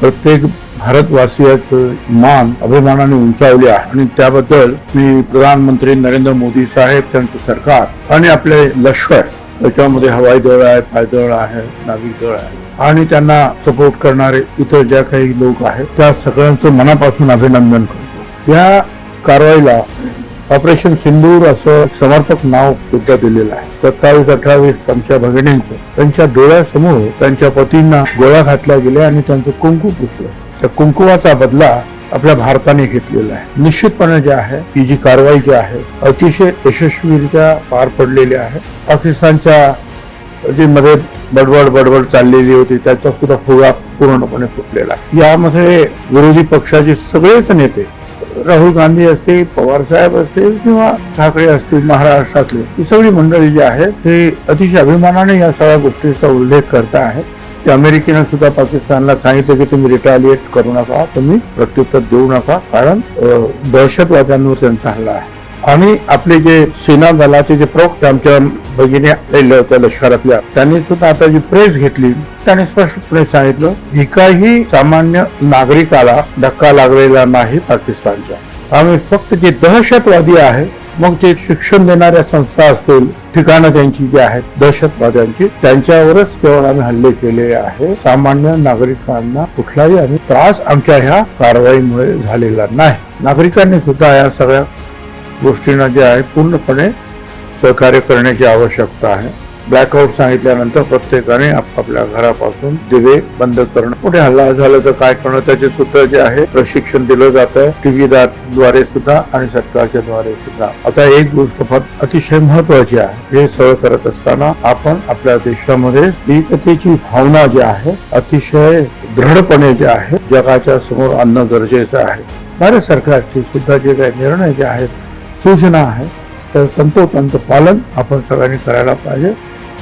प्रत्येक भारतवासियाचं मान अभिमानाने उंचावले आहे. आणि त्याबद्दल मी प्रधानमंत्री नरेंद्र मोदी साहेब त्यांचं सरकार आणि आपले लष्कर त्याच्यामध्ये हवाई दळ आहे पायदळ आहे नाविक दळ आहे. आणि त्यांना सपोर्ट करणारे इतर ज्या काही लोक आहेत त्या सगळ्यांचं मनापासून अभिनंदन करतो. या कारवाईला ऑपरेशन सिंदूर असं समर्पक नाव सुद्धा दिलेलं आहे. सत्तावीस अठ्ठावीस आमच्या भगिनींचं त्यांच्या डोळ्यासमोर त्यांच्या पतींना गोळ्या घातल्या गेल्या आणि त्यांचं कुंकू पुसलं. त्या कुंकुवाचा बदला आपल्या भारताने घेतलेला आहे. निश्चितपणे जे आहे ही जी कारवाई जी आहे अतिशय यशस्वीरित्या पार पडलेली आहे. पाकिस्तानच्या जी मध्ये बडबड बडबड चाललेली होती त्याचा सुद्धा फुगा पूर्णपणे फुटलेला यामध्ये विरोधी पक्षाचे सगळेच नेते राहुल गांधी असतील पवार साहेब असतील किंवा ठाकरे असतील महाराष्ट्रातले ही सगळी मंडळी जी आहेत ते अतिशय अभिमानाने या सगळ्या गोष्टीचा उल्लेख करता आहेत. की अमेरिकेनं सुद्धा पाकिस्तानला सांगितलं की तुम्ही रिटालिएट करू नका तुम्ही प्रत्युत्तर देऊ नका कारण दहशतवाद्यांवर त्यांचा हल्ला आहे. आणि आपले जे सेना दलाचे जे प्रवक्ते आमच्या भगिनी आलेल्या होत्या लष्करातल्या त्यांनी सुद्धा आता जी प्रेस घेतली त्याने स्पष्टपणे सांगितलं एकाही सामान्य नागरिकाला धक्का लागलेला नाही पाकिस्तानच्या आम्ही फक्त जे दहशतवादी आहे मग ते शिक्षण देणाऱ्या संस्था असतील ठिकाणं त्यांची जी आहेत दहशतवाद्यांची त्यांच्यावरच केवळ आम्ही हल्ले केले आहे. सामान्य नागरिकांना कुठलाही आम्ही त्रास आमच्या ह्या कारवाईमुळे झालेला नाही. नागरिकांनी सुद्धा या सगळ्या गोष्टींना जे आहे पूर्णपणे सहकार्य करण्याची आवश्यकता आहे. ब्लॅकआउट सांगितल्यानंतर प्रत्येकाने आपापल्या घरापासून दिवे बंद करणं. कुठे हल्ला झालं तर काय करणं त्याचे सुद्धा जे आहे प्रशिक्षण दिलं जात आहे टीव्ही द्वारे सुद्धा आणि सरकारच्या द्वारे सुद्धा. आता एक गोष्ट फार अतिशय महत्वाची आहे. हे सगळं करत असताना आपण आपल्या देशामध्ये एकतेची भावना जी आहे अतिशय दृढपणे जे आहे जगाच्या समोर आणणं गरजेचं आहे. भारत सरकारचे सुद्धा जे काही निर्णय जे आहेत सूचना आहे. तर तंतोतंत पालन आपण सगळ्यांनी करायला पाहिजे.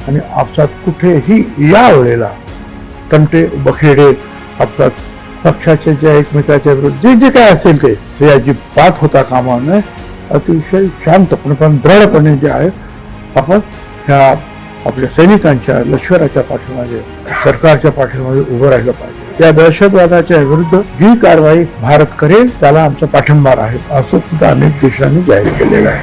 आणि आपसात कुठेही या वेळेला तंटे बखेडे आपसात पक्षाचे जे एकमेकाच्या विरुद्ध जे जे काय असेल ते हे अजिबात होता कामा नये अतिशय शांतपणे पण दृढपणे जे आहे आपण ह्या आपल्या सैनिकांच्या लष्कराच्या पाठीमागे सरकारच्या पाठीमागे उभं राहिलं पाहिजे. या दहशतवादाच्या विरुद्ध जी कारवाई भारत करेल त्याला आमचा पाठिंबा आहे असं सुद्धा अनेक देशांनी जाहीर केलेलं आहे.